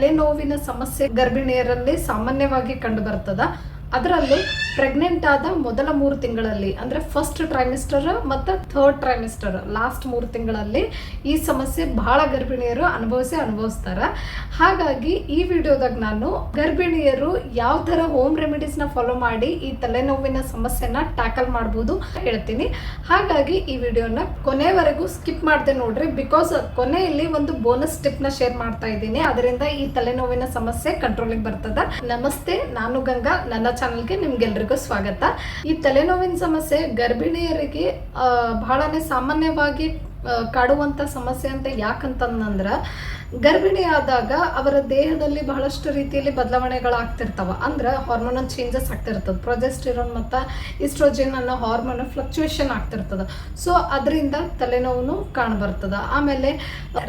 ತಲೆನೋವಿನ ಸಮಸ್ಯೆ ಗರ್ಭಿಣಿಯರಲ್ಲಿ ಸಾಮಾನ್ಯವಾಗಿ ಕಂಡು ಬರ್ತದ ಅದರಲ್ಲೂ ಪ್ರೆಗ್ನೆಂಟ್ ಆದ ಮೊದಲ ಮೂರು ತಿಂಗಳಲ್ಲಿ, ಅಂದ್ರೆ ಫಸ್ಟ್ ಟ್ರೈಮಿಸ್ಟರ್ ಮತ್ತು ಥರ್ಡ್ ಟ್ರೈಮಿಸ್ಟರ್ ಲಾಸ್ಟ್ ಮೂರು ತಿಂಗಳಲ್ಲಿ ಈ ಸಮಸ್ಯೆ ಬಹಳ ಗರ್ಭಿಣಿಯರು ಅನುಭವಿಸಿ ಅನುಭವಿಸ್ತಾರೆ. ಹಾಗಾಗಿ ಈ ವಿಡಿಯೋದಾಗ ನಾನು ಗರ್ಭಿಣಿಯರು ಯಾವ ಥರ ಹೋಮ್ ರೆಮಿಡೀಸ್ನ ಫಾಲೋ ಮಾಡಿ ಈ ತಲೆನೋವಿನ ಸಮಸ್ಯೆನ ಟ್ಯಾಕಲ್ ಮಾಡ್ಬೋದು ಹೇಳ್ತೀನಿ. ಹಾಗಾಗಿ ಈ ವಿಡಿಯೋನ ಕೊನೆವರೆಗೂ ಸ್ಕಿಪ್ ಮಾಡ್ದೆ ನೋಡ್ರಿ ಬಿಕಾಸ್ ಕೊನೆಯಲ್ಲಿ ಒಂದು ಬೋನಸ್ ಟಿಪ್ನ ಶೇರ್ ಮಾಡ್ತಾ ಇದ್ದೀನಿ. ಅದರಿಂದ ಈ ತಲೆನೋವಿನ ಸಮಸ್ಯೆ ಕಂಟ್ರೋಲಿಗೆ ಬರ್ತದ. ನಮಸ್ತೆ, ನಾನು ಗಂಗಾ, ನನ್ನ ಚಾನಲ್ಗೆ ನಿಮ್ಗೆಲ್ರಿಗೂ ಸ್ವಾಗತ. ಈ ತಲೆನೋವಿನ ಸಮಸ್ಯೆ ಗರ್ಭಿಣಿಯರಿಗೆ ಬಹಳನೇ ಸಾಮಾನ್ಯವಾಗಿ ಕಾಡುವಂತ ಸಮಸ್ಯೆ ಅಂತ ಯಾಕಂತಂದ್ರ ಗರ್ಭಿಣಿ ಆದಾಗ ಅವರ ದೇಹದಲ್ಲಿ ಬಹಳಷ್ಟು ರೀತಿಯಲ್ಲಿ ಬದಲಾವಣೆಗಳಾಗ್ತಿರ್ತಾವ. ಅಂದ್ರೆ ಹಾರ್ಮೋನಲ್ ಚೇಂಜಸ್ ಆಗ್ತಿರ್ತದೆ. ಪ್ರೊಜೆಸ್ಟಿರೋನ್ ಮತ್ತು ಇಸ್ಟ್ರೋಜಿನ್ ಅನ್ನೋ ಹಾರ್ಮೋನ್ ಫ್ಲಕ್ಚುಯೇಷನ್ ಆಗ್ತಿರ್ತದ. ಸೊ ಅದರಿಂದ ತಲೆನೋವು ಕಾಣಬರ್ತದ. ಆಮೇಲೆ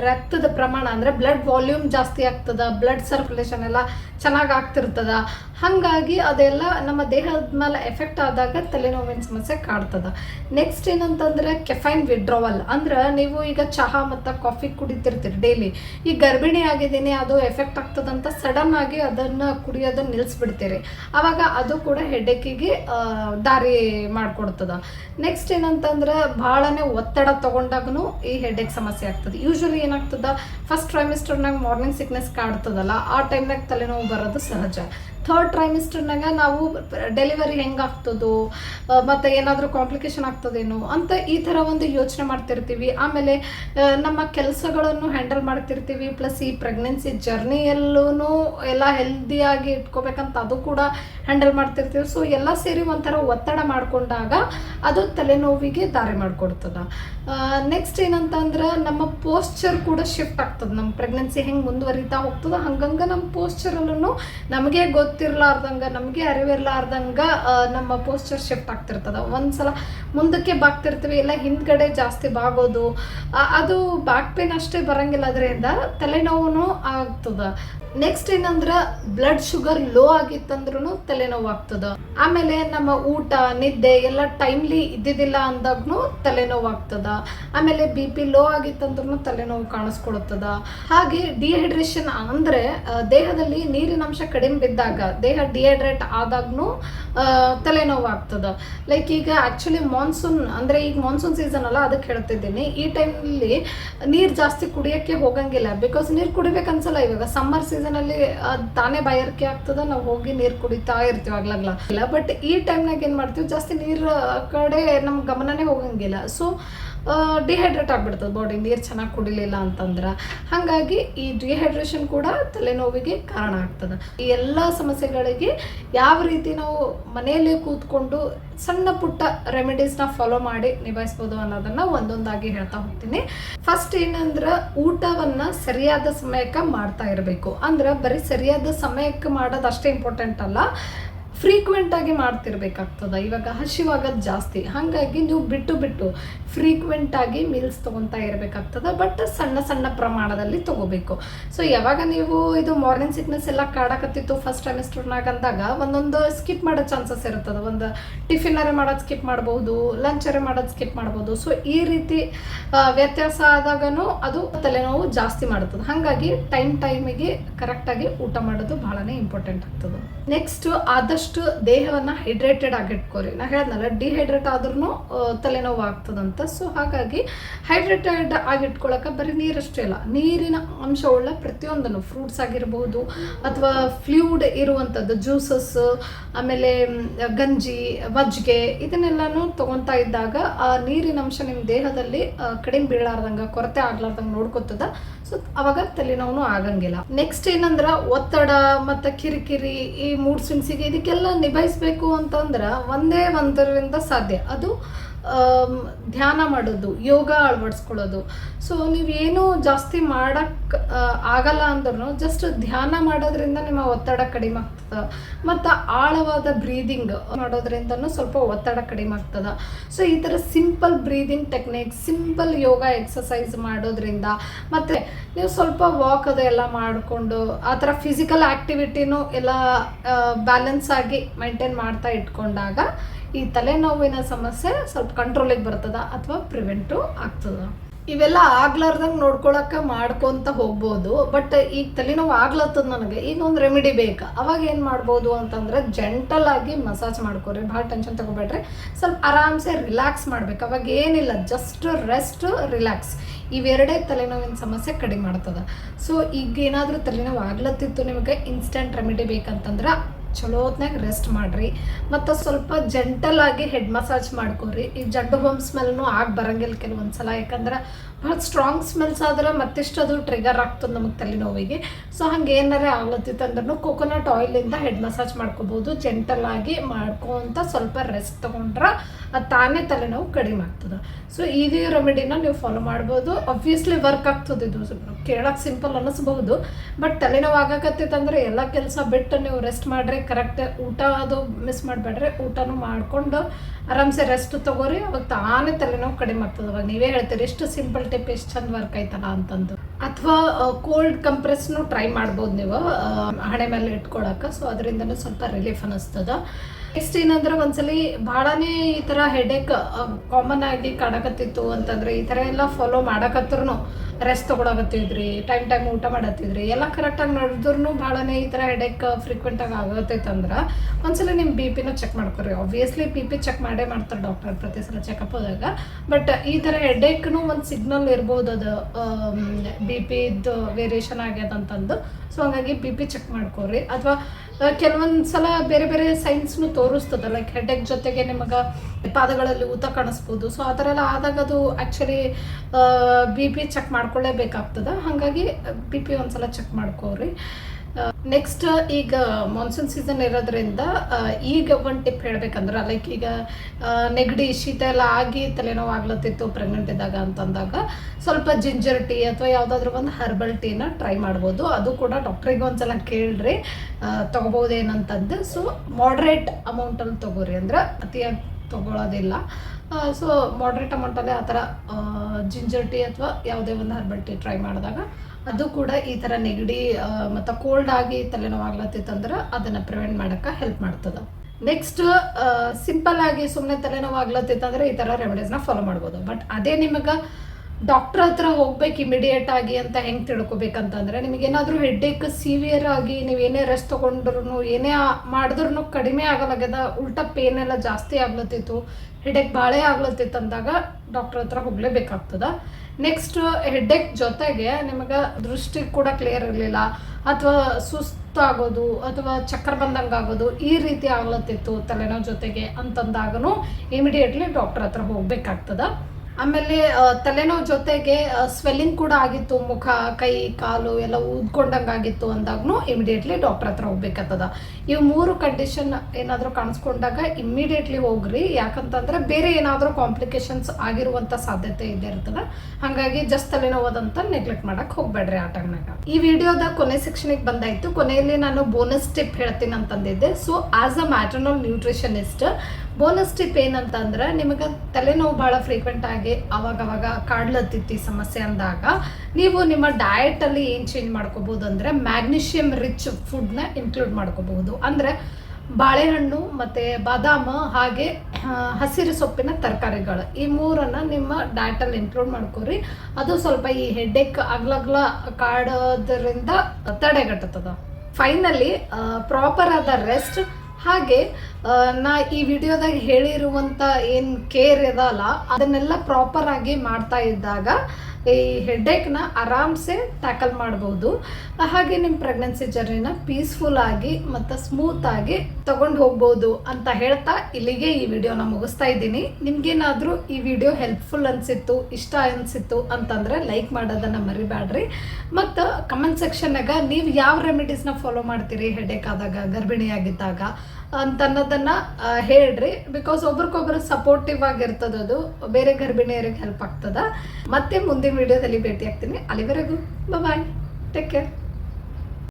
ರಕ್ತದ ಪ್ರಮಾಣ ಅಂದ್ರೆ ಬ್ಲಡ್ ವಾಲ್ಯೂಮ್ ಜಾಸ್ತಿ ಆಗ್ತದ ಬ್ಲಡ್ ಸರ್ಕ್ಯುಲೇಷನ್ ಎಲ್ಲ ಚೆನ್ನಾಗಿ ಆಗ್ತಿರ್ತದ. ಹಾಗಾಗಿ ಅದೆಲ್ಲ ನಮ್ಮ ದೇಹದ ಮೇಲೆ ಎಫೆಕ್ಟ್ ಆದಾಗ ತಲೆನೋವಿನ ಸಮಸ್ಯೆ ಕಾಡ್ತದ ನೆಕ್ಸ್ಟ್ ಏನಂತಂದ್ರೆ ಕೆಫೈನ್ ವಿಡ್ರಾವಲ್ ಅಂದ್ರೆ ನೀವು ಈಗ ಚಹಾ ಮತ್ತು ಕಾಫಿ ಕುಡಿತಿರ್ತೀರಿ ಡೈಲಿ ಈ ಗರ್ಭಿಣಿ ಆಗಿದ್ದೀನಿ, ಅದು ಎಫೆಕ್ಟ್ ಆಗ್ತದಂತ ಸಡನ್ ಆಗಿ ಅದನ್ನ ಕುಡಿಯೋದನ್ನ ನಿಲ್ಲಿಸ್ಬಿಡ್ತೀರಿ ಅವಾಗ ಅದು ಕೂಡ ಹೆಡ್ಏಕಿಗೆ ದಾರಿ ಮಾಡ್ಕೊಡ್ತದ. ನೆಕ್ಸ್ಟ್ ಏನಂತಂದ್ರೆ ಭಾಳನೇ ಒತ್ತಡ ತಗೊಂಡಾಗನು ಈ ಹೆಡ್ಡೆಕ್ ಸಮಸ್ಯೆ ಆಗ್ತದೆ. ಯೂಶಲಿ ಏನಾಗ್ತದ ಫಸ್ಟ್ ಟ್ರೈಮಿಸ್ಟರ್ನಾಗ ಮಾರ್ನಿಂಗ್ ಸಿಕ್ನೆಸ್ ಕಾಡ್ತದಲ್ಲ, ಆ ಟೈಮ್ನಾಗ ತಲೆನೋವು ಬರೋದು ಸಹಜ. ಥರ್ಡ್ ಟ್ರೈಮಿಸ್ಟರ್ನಾಗ ನಾವು ಡೆಲಿವರಿ ಹೆಂಗಾಗ್ತದೋ ಮತ್ತು ಏನಾದರೂ ಕಾಂಪ್ಲಿಕೇಶನ್ ಆಗ್ತದೇನೋ ಅಂತ ಈ ಥರ ಒಂದು ಯೋಚನೆ ಮಾಡ್ತಿರ್ತೀವಿ. ಆಮೇಲೆ ನಮ್ಮ ಕೆಲಸಗಳನ್ನು ಹ್ಯಾಂಡಲ್ ಮಾಡ್ತಿರ್ತೀವಿ. ಪ್ಲಸ್ ಈ ಪ್ರೆಗ್ನೆನ್ಸಿ ಜರ್ನಿಯಲ್ಲೂ ಎಲ್ಲ ಹೆಲ್ದಿಯಾಗಿ ಇಟ್ಕೋಬೇಕಂತ ಅದು ಕೂಡ ಹ್ಯಾಂಡಲ್ ಮಾಡ್ತಿರ್ತೀವಿ. ಸೊ ಎಲ್ಲ ಸೇರಿ ಒಂಥರ ಒತ್ತಡ ಮಾಡ್ಕೊಂಡಾಗ ಅದು ತಲೆನೋವಿಗೆ ದಾರಿ ಮಾಡಿಕೊಡ್ತದೆ. ನೆಕ್ಸ್ಟ್ ಏನಂತಂದ್ರೆ ನಮ್ಮ ಪೋಸ್ಚರ್ ಕೂಡ ಶಿಫ್ಟ್ ಆಗ್ತದೆ. ನಮ್ಮ ಪ್ರೆಗ್ನೆನ್ಸಿ ಹೆಂಗೆ ಮುಂದುವರಿತಾ ಹೋಗ್ತದೆ, ಹಂಗಂಗೆ ನಮ್ಮ ಪೋಸ್ಚರಲ್ಲೂ ನಮಗೆ ಗೊತ್ತಿರ್ಲಾರ್ದಂಗ, ನಮಗೆ ಅರಿವಿರ್ಲಾರ್ದಂಗ ನಮ್ಮ ಪೋಸ್ಚರ್ ಶಿಫ್ಟ್ ಆಗ್ತಿರ್ತದ. ಒಂದ್ಸಲ ಮುಂದಕ್ಕೆ ಬಾಗ್ತಿರ್ತೀವಿ, ಇಲ್ಲ ಹಿಂದ್ಗಡೆ ಜಾಸ್ತಿ ಬಾಗೋದು ಅದು ಬ್ಯಾಕ್ ಪೇನ್ ಅಷ್ಟೇ ಬರಂಗಿಲ್ಲ ಅದರಿಂದ ತಲೆನೋವು ಆಗ್ತದ. ನೆಕ್ಸ್ಟ್ ಏನಂದ್ರ ಬ್ಲಡ್ ಶುಗರ್ ಲೋ ಆಗಿತ್ತಂದ್ರೂ ತಲೆನೋವು ಆಗ್ತದ. ಆಮೇಲೆ ನಮ್ಮ ಊಟ, ನಿದ್ದೆ ಎಲ್ಲ ಟೈಮ್ಲಿ ಇದ್ದಿದ್ದಿಲ್ಲ ಅಂದಾಗ್ನು ತಲೆನೋವು ಆಗ್ತದ. ಆಮೇಲೆ ಬಿ ಪಿ ಲೋ ಆಗಿತ್ತಂದ್ರೂ ತಲೆನೋವು ಕಾಣಿಸ್ಕೊಡುತ್ತದ. ಹಾಗೆ ಡಿಹೈಡ್ರೇಷನ್ ಅಂದ್ರೆ ದೇಹದಲ್ಲಿ ನೀರಿನ ಅಂಶ ಕಡಿಮೆ ಬಿದ್ದಾಗ ದೇಹ ಡಿಹೈಡ್ರೇಟ್ ಆದಾಗ್ನು ತಲೆನೋವು ಲೈಕ್ ಈಗ ಆ್ಯಕ್ಚುಲಿ ಮಾನ್ಸೂನ್ ಅಂದ್ರೆ ಈಗ ಮಾನ್ಸೂನ್ ಸೀಸನ್ ಅಲ್ಲ, ಅದಕ್ಕೆ ಹೇಳ್ತಿದ್ದೀನಿ. ಈ ಟೈಮಲ್ಲಿ ನೀರು ಜಾಸ್ತಿ ಕುಡಿಯೋಕ್ಕೆ ಹೋಗಂಗಿಲ್ಲ. ಬಿಕಾಸ್ ನೀರು ಕುಡಿಬೇಕು ಅನ್ಸಲ್ಲ ಇವಾಗ ಸಮ್ಮರ್ ಸೀಸನಲ್ಲಿ ತಾನೇ ಬಾಯಾರಿಕೆ ಆಗ್ತದ. ನಾವು ಹೋಗಿ ನೀರು ಕುಡಿತಾ ಇರ್ತೀವಿ ಆಗ್ಲಾಗ್ಲ. ಬಟ್ ಈ ಟೈಮ್ನಾಗ ಏನು ಮಾಡ್ತೀವಿ? ಜಾಸ್ತಿ ನೀರು ಕಡೆ ನಮ್ಮ ಗಮನನೇ ಹೋಗಂಗಿಲ್ಲ. ಸೊ ಡಿಹೈಡ್ರೇಟ್ ಆಗ್ಬಿಡ್ತದೆ ಬಾಡಿ ನೀರು ಚೆನ್ನಾಗಿ ಕುಡಿಲಿಲ್ಲ ಅಂತಂದ್ರೆ. ಹಾಗಾಗಿ ಈ ಡಿಹೈಡ್ರೇಷನ್ ಕೂಡ ತಲೆನೋವಿಗೆ ಕಾರಣ ಆಗ್ತದೆ. ಈ ಎಲ್ಲ ಸಮಸ್ಯೆಗಳಿಗೆ ಯಾವ ರೀತಿ ನಾವು ಮನೆಯಲ್ಲೇ ಕೂತ್ಕೊಂಡು ಸಣ್ಣ ಪುಟ್ಟ ರೆಮಿಡೀಸ್ನ ಫಾಲೋ ಮಾಡಿ ನಿಭಾಯಿಸ್ಬೋದು ಅನ್ನೋದನ್ನ ಒಂದೊಂದಾಗಿ ಹೇಳ್ತಾ ಹೋಗ್ತೀನಿ. ಫಸ್ಟ್ ಏನಂದ್ರೆ, ಊಟವನ್ನ ಸರಿಯಾದ ಸಮಯಕ್ಕೆ ಮಾಡ್ತಾ ಇರಬೇಕು. ಅಂದ್ರೆ ಬರೀ ಸರಿಯಾದ ಸಮಯಕ್ಕೆ ಮಾಡೋದು ಅಷ್ಟೇ ಇಂಪಾರ್ಟೆಂಟ್ ಅಲ್ಲ. ಫ್ರೀಕ್ವೆಂಟ್ ಆಗಿ ಮಾಡ್ತಿರ್ಬೇಕಾಗ್ತದ. ಇವಾಗ ಹಸಿವಾಗೋದು ಜಾಸ್ತಿ. ಹಾಗಾಗಿ ನೀವು ಬಿಟ್ಟು ಬಿಟ್ಟು ಫ್ರೀಕ್ವೆಂಟಾಗಿ ಮೀಲ್ಸ್ ತೊಗೊತಾ ಇರಬೇಕಾಗ್ತದೆ ಬಟ್ ಸಣ್ಣ ಸಣ್ಣ ಪ್ರಮಾಣದಲ್ಲಿ ತಗೋಬೇಕು. ಸೊ ಯಾವಾಗ ನೀವು ಇದು ಮಾರ್ನಿಂಗ್ ಸಿಕ್ನೆಸ್ ಎಲ್ಲ ಕಾಡಕತ್ತಿತ್ತು ಫಸ್ಟ್ ಸೆಮಿಸ್ಟರ್ನಾಗ ಅಂದಾಗ, ಒಂದೊಂದು ಸ್ಕಿಪ್ ಮಾಡೋ ಚಾನ್ಸಸ್ ಇರ್ತದೆ ಒಂದು ಟಿಫಿನರೇ ಮಾಡೋದು ಸ್ಕಿಪ್ ಮಾಡ್ಬೋದು ಲಂಚರೇ ಮಾಡೋದು ಸ್ಕಿಪ್ ಮಾಡ್ಬೋದು. ಸೊ ಈ ರೀತಿ ವ್ಯತ್ಯಾಸ ಆದಾಗನು ಅದು ತಲೆನೋವು ಜಾಸ್ತಿ ಮಾಡುತ್ತದೆ ಹಾಗಾಗಿ ಟೈಮ್ ಟೈಮಿಗೆ ಕರೆಕ್ಟಾಗಿ ಊಟ ಮಾಡೋದು ಬಹಳನೇ ಇಂಪಾರ್ಟೆಂಟ್ ಆಗ್ತದೆ. ನೆಕ್ಸ್ಟ್ ಆದಷ್ಟು ದೇಹವನ್ನ ಹೈಡ್ರೇಟೆಡ್ ಆಗಿಟ್ಕೋರಿ ನಾ ಹೇಳ್ದಲ್ಲ ಡಿಹೈಡ್ರೇಟ್ ಆದ್ರೂ ತಲೆನೋವು ಆಗ್ತದಂತ. ಸೊ ಹಾಗಾಗಿ ಹೈಡ್ರೇಟೆಡ್ ಆಗಿಟ್ಕೊಳಕ್ಕೆ ಬರೀ ನೀರಷ್ಟೇ ಇಲ್ಲ ನೀರಿನ ಅಂಶವುಳ್ಳ ಪ್ರತಿಯೊಂದನ್ನು ಫ್ರೂಟ್ಸ್ ಆಗಿರ್ಬೋದು ಅಥವಾ ಫ್ಲೂಡ್ ಇರುವಂಥದ್ದು ಜ್ಯೂಸಸ್ ಆಮೇಲೆ ಗಂಜಿ, ಮಜ್ಜಿಗೆ ಇದನ್ನೆಲ್ಲನೂ ತಗೊತಾ ಇದ್ದಾಗ ಆ ನೀರಿನ ಅಂಶ ನಿಮ್ಮ ದೇಹದಲ್ಲಿ ಕಡಿಮೆ ಬೀಳಾರ್ದಂಗೆ ಕೊರತೆ ಆಗ್ಲಾರ್ದಂಗೆ ನೋಡ್ಕೊತದ. ಸೊ ಅವಾಗ ತಲೆನೋವು ಆಗಂಗಿಲ್ಲ. ನೆಕ್ಸ್ಟ್ ಏನಂದ್ರೆ ಒತ್ತಡ ಮತ್ತು ಕಿರಿಕಿರಿ, ಈ ಮೂಡ್ ಸ್ವಿಂಗ್ಸಿಗೆ ಇದಕ್ಕೆಲ್ಲ ನಿಭಾಯಿಸ್ಬೇಕು ಅಂತಂದ್ರ ಒಂದೇ ಒಂದರಿಂದ ಸಾಧ್ಯ. ಅದು ಧ್ಯಾನ ಮಾಡೋದು, ಯೋಗ ಅಳವಡಿಸ್ಕೊಳ್ಳೋದು. ಸೊ ನೀವೇನು ಜಾಸ್ತಿ ಮಾಡೋಕ್ಕೆ ಆಗಲ್ಲ ಅಂದ್ರೂ ಜಸ್ಟ್ ಧ್ಯಾನ ಮಾಡೋದ್ರಿಂದ ನಿಮ್ಮ ಒತ್ತಡ ಕಡಿಮೆ ಆಗ್ತದೆ. ಮತ್ತು ಆಳವಾದ ಬ್ರೀದಿಂಗ್ ಮಾಡೋದ್ರಿಂದನೂ ಸ್ವಲ್ಪ ಒತ್ತಡ ಕಡಿಮೆ ಆಗ್ತದೆ. ಸೊ ಈ ಥರ simple breathing technique simple yoga exercise ಮಾಡೋದ್ರಿಂದ ಮತ್ತು ನೀವು ಸ್ವಲ್ಪ ವಾಕ್ ಅದೆಲ್ಲ ಮಾಡಿಕೊಂಡು, ಆ ಥರ ಫಿಸಿಕಲ್ ಆ್ಯಕ್ಟಿವಿಟಿನೂ ಎಲ್ಲ ಬ್ಯಾಲೆನ್ಸ್ ಆಗಿ ಮೈಂಟೈನ್ ಮಾಡ್ತಾ ಇಟ್ಕೊಂಡಾಗ ಈ ತಲೆನೋವಿನ ಸಮಸ್ಯೆ ಸ್ವಲ್ಪ ಕಂಟ್ರೋಲಿಗೆ ಬರ್ತದ ಅಥವಾ ಪ್ರಿವೆಂಟು ಆಗ್ತದ. ಇವೆಲ್ಲ ಆಗ್ಲಾರ್ದಂಗೆ ನೋಡ್ಕೊಳಕ್ಕೆ ಮಾಡ್ಕೊಂತ ಹೋಗ್ಬೋದು ಬಟ್ ಈಗ ತಲೆನೋವು ಆಗ್ಲತ್ತದ ನನಗೆ. ಒಂದು ರೆಮಿಡಿ ಬೇಕು. ಅವಾಗ ಏನು ಮಾಡ್ಬೋದು ಅಂತಂದ್ರೆ ಜೆಂಟಲ್ ಆಗಿ ಮಸಾಜ್ ಮಾಡ್ಕೊರಿ. ಭಾಳ ಟೆನ್ಷನ್ ತಗೋಬೇಡ್ರಿ. ಸ್ವಲ್ಪ ಆರಾಮ್ಸೆ ರಿಲ್ಯಾಕ್ಸ್ ಮಾಡ್ಬೇಕು. ಅವಾಗ ಏನಿಲ್ಲ ಜಸ್ಟ್ ರೆಸ್ಟ್ ರಿಲ್ಯಾಕ್ಸ್ ಇವೆರಡೇ ತಲೆನೋವಿನ ಸಮಸ್ಯೆ ಕಡಿಮೆ ಮಾಡ್ತದ. ಸೊ ಈಗ ಏನಾದರೂ ತಲೆನೋವು ಆಗ್ಲತ್ತಿತ್ತು ನಿಮಗೆ ಇನ್ಸ್ಟೆಂಟ್ ರೆಮಿಡಿ ಬೇಕಂತಂದ್ರೆ ಚಲೋ ಹೊತ್ನಾಗ ರೆಸ್ಟ್ ಮಾಡ್ರಿ. ಮತ್ತು ಸ್ವಲ್ಪ ಜೆಂಟಲ್ ಆಗಿ ಹೆಡ್ ಮಸಾಜ್ ಮಾಡ್ಕೊರಿ. ಈ ಜಡ್ಡು ಬೊಮ್ ಸ್ಮೆಲ್ನು ಆಗಿ ಬರಂಗಿಲ್ಲ ಕೆಲವೊಂದು ಸಲ ಯಾಕಂದ್ರೆ ಭಾಳ ಸ್ಟ್ರಾಂಗ್ ಸ್ಮೆಲ್ಸ್ ಆದ್ರೆ ಮತ್ತಿಷ್ಟು ಅದು ಟ್ರಿಗರ್ ಆಗ್ತದೆ ನಮಗೆ ತಲೆನೋವಿಗೆ ಸೊ ಹಂಗೆ ಏನಾರೇ ಆಗ್ಲತ್ತಿತ್ತು ಅಂದ್ರೂ ಕೋಕೋನಟ್ ಆಯಿಲಿಂದ ಹೆಡ್ ಮಸಾಜ್ ಮಾಡ್ಕೋಬೋದು. ಜೆಂಟಲ್ ಆಗಿ ಮಾಡ್ಕೊಂತ ಸ್ವಲ್ಪ ರೆಸ್ಟ್ ತೊಗೊಂಡ್ರೆ ಅದು ತಾನೇ ತಲೆನೋವು ಕಡಿಮೆ ಆಗ್ತದೆ. ಸೊ ಇದು ರೆಮಿಡಿನ ನೀವು ಫಾಲೋ ಮಾಡ್ಬೋದು. ಅಬ್ವಿಯಸ್ಲಿ ವರ್ಕ್ ಆಗ್ತದೆ ಇದು. ಕೇಳಕ್ಕೆ ಸಿಂಪಲ್ ಅನ್ನಿಸ್ಬಹುದು ಬಟ್ ತಲೆನೋವು ಆಗಕತ್ತಿತ್ತಂದ್ರೆ ಎಲ್ಲ ಕೆಲಸ ಬಿಟ್ಟು ನೀವು ರೆಸ್ಟ್ ಮಾಡ್ರಿ. ಕರೆಕ್ಟ್ ಊಟ ಅದು ಮಿಸ್ ಮಾಡಬೇಡ್ರಿ. ಊಟನೂ ಮಾಡಿಕೊಂಡು ಆರಾಮ್ಸೆ ರೆಸ್ಟ್ ತಗೋರಿ. ಅವಾಗ ತಾನೇ ತಲೆನೋವು ಕಡಿಮೆ ಆಗ್ತದೆ. ಅವಾಗ ನೀವೇ ಹೇಳ್ತೀರಿ ಎಷ್ಟು ಸಿಂಪಲ್ ಟಿಪ್ ಎಷ್ಟು ಚಂದ ವರ್ಕ್ ಆಯ್ತಲ್ಲ ಅಂತಂದು. ಅಥವಾ ಕೋಲ್ಡ್ ಕಂಪ್ರೆಸ್ನು ಟ್ರೈ ಮಾಡ್ಬೋದು ನೀವು. ಹಣೆ ಮೇಲೆ ಇಟ್ಕೊಳಕ್ಕೆ. ಸೊ ಅದರಿಂದನೂ ಸ್ವಲ್ಪ ರಿಲೀಫ್ ಅನ್ನಿಸ್ತದ. ನೆಕ್ಸ್ಟ್ ಏನಂದ್ರೆ ಒಂದ್ಸಲಿ ಭಾಳನೇ ಈ ಥರ ಹೆಡೇಕ್ ಕಾಮನ್ ಆಗಿ ಕಾಡಕತ್ತಿತ್ತು ಅಂತಂದ್ರೆ ಈ ಥರ ಎಲ್ಲ ಫಾಲೋ ಮಾಡಕತ್ರು ರೆಸ್ಟ್ ತೊಗೊಳಕತ್ತಿದ್ರಿ ಟೈಮ್ ಟೈಮ್ ಊಟ ಮಾಡತ್ತಿದ್ರಿ, ಎಲ್ಲ ಕರೆಕ್ಟಾಗಿ ನಡೆದ್ರು ಭಾಳನೇ ಈ ಥರ ಹೆಡೇಕ್ ಫ್ರೀಕ್ವೆಂಟಾಗಿ ಆಗತ್ತೈತಂದ್ರೆ ಒಂದ್ಸಲ ನಿಮ್ಮ ಬಿ ಪಿನ ಚೆಕ್ ಮಾಡ್ಕೊರಿ. ಆಬ್ವಿಯಸ್ಲಿ ಬಿ ಪಿ ಚೆಕ್ ಮಾಡೇ ಮಾಡ್ತಾರೆ ಡಾಕ್ಟರ್ ಪ್ರತಿ ಸಲ ಚೆಕಪ್ ಹೋದಾಗ. ಬಟ್ ಈ ಥರ ಹೆಡೇಕ್ನು ಒಂದು ಸಿಗ್ನಲ್ ಇರ್ಬೋದು ಅದು ಬಿ ಪಿದು ವೇರಿಯೇಷನ್ ಆಗ್ಯದ ಅಂತಂದು ಸೊ ಹಾಗಾಗಿ ಬಿ ಪಿ ಚೆಕ್ ಮಾಡ್ಕೊರಿ. ಅಥವಾ ಕೆಲವೊಂದು ಸಲ ಬೇರೆ ಬೇರೆ ಸೈನ್ಸ್ನು ತೋರಿಸ್ತದ. ಲೈಕ್ ಹೆಡ್ಏಕ್ ಜೊತೆಗೆ ನಿಮಗೆ ಪಾದಗಳಲ್ಲಿ ಊತ ಕಾಣಿಸ್ಬೋದು. ಸೊ ಆ ಥರ ಎಲ್ಲ ಆದಾಗ ಅದು ಆ್ಯಕ್ಚುಲಿ ಬಿ ಪಿ ಚೆಕ್ ಮಾಡ್ಕೊಳ್ಳೇಬೇಕಾಗ್ತದೆ. ಹಾಗಾಗಿ, ಬಿ ಪಿ ಒಂದ್ಸಲ ಚೆಕ್ ಮಾಡ್ಕೋರಿ ನೆಕ್ಸ್ಟ್ ಈಗ ಮಾನ್ಸೂನ್ ಸೀಸನ್ ಇರೋದ್ರಿಂದ ಈಗ ಒಂದು ಟಿಪ್ ಹೇಳ್ಬೇಕಂದ್ರೆ ಲೈಕ್ ಈಗ ನೆಗಡಿ, ಶೀತ ಎಲ್ಲ ಆಗಿ ತಲೆನೋವು ಆಗ್ಲತ್ತಿತ್ತು ಪ್ರೆಗ್ನೆಂಟ್ ಇದ್ದಾಗ ಅಂತಂದಾಗ, ಸ್ವಲ್ಪ ಜಿಂಜರ್ ಟೀ ಅಥವಾ ಯಾವುದಾದ್ರೂ ಒಂದು ಹರ್ಬಲ್ ಟೀನ ಟ್ರೈ ಮಾಡ್ಬೋದು. ಅದು ಕೂಡ ಡಾಕ್ಟ್ರಿಗೆ ಒಂದ್ಸಲ ಕೇಳ್ರಿ. ತೊಗೋಬೋದೇನಂತಂದು ಸೊ ಮಾಡ್ರೇಟ್ ಅಮೌಂಟಲ್ಲಿ ತೊಗೋರಿ. ಅಂದ್ರೆ ಅತಿಯಾಗಿ ತೊಗೊಳೋದಿಲ್ಲ. ಸೊ ಮಾಡ್ರೇಟ್ ಅಮೌಂಟಲ್ಲೇ ಆ ಥರ ಜಿಂಜರ್ ಟೀ ಅಥವಾ ಯಾವುದೇ ಒಂದು ಹರ್ಬಲ್ ಟೀ ಟ್ರೈ ಮಾಡಿದಾಗ ಅದು ಕೂಡ ಈ ಥರ ನೆಗಡಿ ಮತ್ತು ಕೋಲ್ಡ್ ಆಗಿ ತಲೆನೋವು ಆಗ್ಲತ್ತಿತ್ತಂದ್ರೆ ಅದನ್ನು ಪ್ರಿವೆಂಟ್ ಮಾಡೋಕ್ಕೆ ಹೆಲ್ಪ್ ಮಾಡ್ತದೆ. ನೆಕ್ಸ್ಟ್ ಸಿಂಪಲ್ ಆಗಿ ಸುಮ್ಮನೆ ತಲೆನೋವು ಆಗ್ಲತ್ತಿತ್ತಂದ್ರೆ ಈ ಥರ ರೆಮಿಡೀಸ್ನ ಫಾಲೋ ಮಾಡ್ಬೋದು. ಬಟ್ ಅದೇ ನಿಮಗೆ ಡಾಕ್ಟರ್ ಹತ್ರ ಹೋಗ್ಬೇಕು ಇಮಿಡಿಯೇಟ್ ಆಗಿ ಅಂತ ಹೆಂಗೆ ತಿಳ್ಕೊಬೇಕಂತಂದ್ರೆ ನಿಮಗೇನಾದರೂ ಹೆಡ್ಡೇಕ್ ಸಿವಿಯರ್ ಆಗಿ ನೀವು ಏನೇ ರೆಸ್ಟ್ ತೊಗೊಂಡ್ರು ಏನೇ ಮಾಡಿದ್ರು ಕಡಿಮೆ ಆಗಲಾಗ್ಯದ, ಉಲ್ಟಾ ಪೇನ್ ಎಲ್ಲ ಜಾಸ್ತಿ ಆಗ್ಲತ್ತಿತ್ತು ಹೆಡ್ಡೇಕ್ ಭಾಳ ಆಗ್ಲತ್ತಿತ್ತು ಅಂದಾಗ ಡಾಕ್ಟರ್ ಹತ್ರ ಹೋಗಲೇಬೇಕಾಗ್ತದ. ನೆಕ್ಸ್ಟ್ ಹೆಡ್ಡೇಕ್ ಜೊತೆಗೆ ನಿಮಗೆ ದೃಷ್ಟಿ ಕೂಡ ಕ್ಲಿಯರ್ ಇರಲಿಲ್ಲ, ಅಥವಾ ಸುಸ್ತಾಗೋದು ಅಥವಾ ಚಕ್ರ ಬಂದಂಗೆ ಆಗೋದು, ಈ ರೀತಿ ಆಗ್ಲತ್ತಿತ್ತು ತಲೆನೋವು ಜೊತೆಗೆ ಅಂತಂದಾಗನು ಇಮಿಡಿಯೇಟ್ಲಿ ಡಾಕ್ಟರ್ ಹತ್ರ ಹೋಗ್ಬೇಕಾಗ್ತದ. ಆಮೇಲೆ ತಲೆನೋವು ಜೊತೆಗೆ ಸ್ವೆಲ್ಲಿಂಗ್ ಕೂಡ ಆಗಿತ್ತು. ಮುಖ, ಕೈ, ಕಾಲು ಎಲ್ಲ ಊದ್ಕೊಂಡಂಗೆ ಆಗಿತ್ತು ಅಂದಾಗೂ ಇಮಿಡಿಯೇಟ್ಲಿ ಡಾಕ್ಟರ್ ಹತ್ರ ಹೋಗ್ಬೇಕಾಗ್ತದ. ಇವು ಮೂರು ಕಂಡೀಷನ್ ಏನಾದರೂ ಕಾಣಿಸ್ಕೊಂಡಾಗ ಇಮ್ಮಿಡಿಯೇಟ್ಲಿ ಹೋಗ್ರಿ. ಯಾಕಂತಂದ್ರೆ ಬೇರೆ ಏನಾದರೂ ಕಾಂಪ್ಲಿಕೇಶನ್ಸ್ ಆಗಿರುವಂಥ ಸಾಧ್ಯತೆ ಇದೆ ಇರ್ತದ. ಹಾಗಾಗಿ ಜಸ್ಟ್ ತಲೆನೋವದಂತ ನೆಗ್ಲೆಕ್ಟ್ ಮಾಡಕ್ ಹೋಗ್ಬೇಡ್ರಿ ಆ ಟೈಮ್ನಾಗ ಈ ವಿಡಿಯೋದ ಕೊನೆ ಸೆಕ್ಷನಿಗೆ ಬಂದಾಯ್ತು. ಕೊನೆಯಲ್ಲಿ ನಾನು ಬೋನಸ್ ಟಿಪ್ ಹೇಳ್ತೀನಿ ಅಂತಂದಿದ್ದೆ. So as a maternal nutritionist bonus tip ಏನಂತಂದ್ರೆ, ನಿಮಗೆ ತಲೆನೋವು ಭಾಳ ಫ್ರೀಕ್ವೆಂಟ್ ಆಗಿ ಅವಾಗವಾಗ ಕಾಡ್ಲತ್ತಿತ್ತು ಈ ಸಮಸ್ಯೆ ಅಂದಾಗ, ನೀವು ನಿಮ್ಮ ಡಯಟಲ್ಲಿ ಏನು ಚೇಂಜ್ ಮಾಡ್ಕೋಬೋದು ಅಂದರೆ ಮ್ಯಾಗ್ನೀಷಿಯಂ ರಿಚ್ ಫುಡ್ನ ಇನ್ಕ್ಲೂಡ್ ಮಾಡ್ಕೋಬಹುದು ಅಂದ್ರೆ ಬಾಳೆಹಣ್ಣು ಮತ್ತು ಬಾದಾಮ ಹಾಗೆ ಹಸಿರು ಸೊಪ್ಪಿನ ತರಕಾರಿಗಳು. ಈ ಮೂರನ್ನು ನಿಮ್ಮ ಡಯಟಲ್ಲಿ ಇನ್ಕ್ಲೂಡ್ ಮಾಡ್ಕೊರಿ. ಅದು ಸ್ವಲ್ಪ ಈ ಹೆಡ್ಡೇಕ್ ಅಗ್ಲಗ್ಲ ಕಾಡೋದ್ರಿಂದ ತಡೆಗಟ್ಟುತ್ತದೆ ಫೈನಲಿ ಪ್ರಾಪರ್ ಆದ ರೆಸ್ಟ್ ಹಾಗೆ ನಾ ಈ ವಿಡಿಯೋದಾಗ ಹೇಳಿರುವಂಥ ಏನು ಕೇರ್ ಇದಲ್ಲ ಅದನ್ನೆಲ್ಲ ಪ್ರಾಪರ್ ಆಗಿ ಮಾಡ್ತಾ ಇದ್ದಾಗ ಈ ಹೆಡ್ಡೇಕ್ನ ಆರಾಮ್ಸೆ ಟ್ಯಾಕಲ್ ಮಾಡ್ಬೋದು. ಹಾಗೆ ನಿಮ್ಮ ಪ್ರೆಗ್ನೆನ್ಸಿ ಜರ್ನಿನ ಪೀಸ್ಫುಲ್ ಆಗಿ ಮತ್ತು ಆಗಿ ತಗೊಂಡು ಹೋಗ್ಬೋದು ಅಂತ ಹೇಳ್ತಾ ಇಲ್ಲಿಗೆ ಈ ವಿಡಿಯೋನ ಮುಗಿಸ್ತಾ ಇದ್ದೀನಿ. ನಿಮ್ಗೇನಾದರೂ ಈ ವಿಡಿಯೋ ಹೆಲ್ಪ್ಫುಲ್ ಅನಿಸಿತ್ತು, ಇಷ್ಟ ಅನಿಸಿತ್ತು ಅಂತಂದರೆ ಲೈಕ್ ಮಾಡೋದನ್ನು ಮರಿಬೇಡ್ರಿ ಮತ್ತು ಕಮೆಂಟ್ ಸೆಕ್ಷನ್ನಾಗ ನೀವು ಯಾವ ರೆಮಿಡೀಸ್ನ ಫಾಲೋ ಮಾಡ್ತೀರಿ? ಹೆಡ್ಡೇಕ್ ಆದಾಗ, ಗರ್ಭಿಣಿಯಾಗಿದ್ದಾಗ ಅಂತ ಅನ್ನೋದನ್ನು ಹೇಳ್ರಿ. ಬಿಕಾಸ್ ಒಬ್ರಿಗೊಬ್ರು ಸಪೋರ್ಟಿವ್ ಆಗಿರ್ತದ ಅದು. ಬೇರೆ ಗರ್ಭಿಣಿಯರಿಗೆ ಹೆಲ್ಪ್ ಆಗ್ತದ. ಮತ್ತೆ ಮುಂದಿನ ವಿಡಿಯೋದಲ್ಲಿ ಭೇಟಿ ಆಗ್ತೀನಿ. ಅಲ್ಲಿವರೆಗೂ ಬಾಯ್ ಟೇಕ್ ಕೇರ್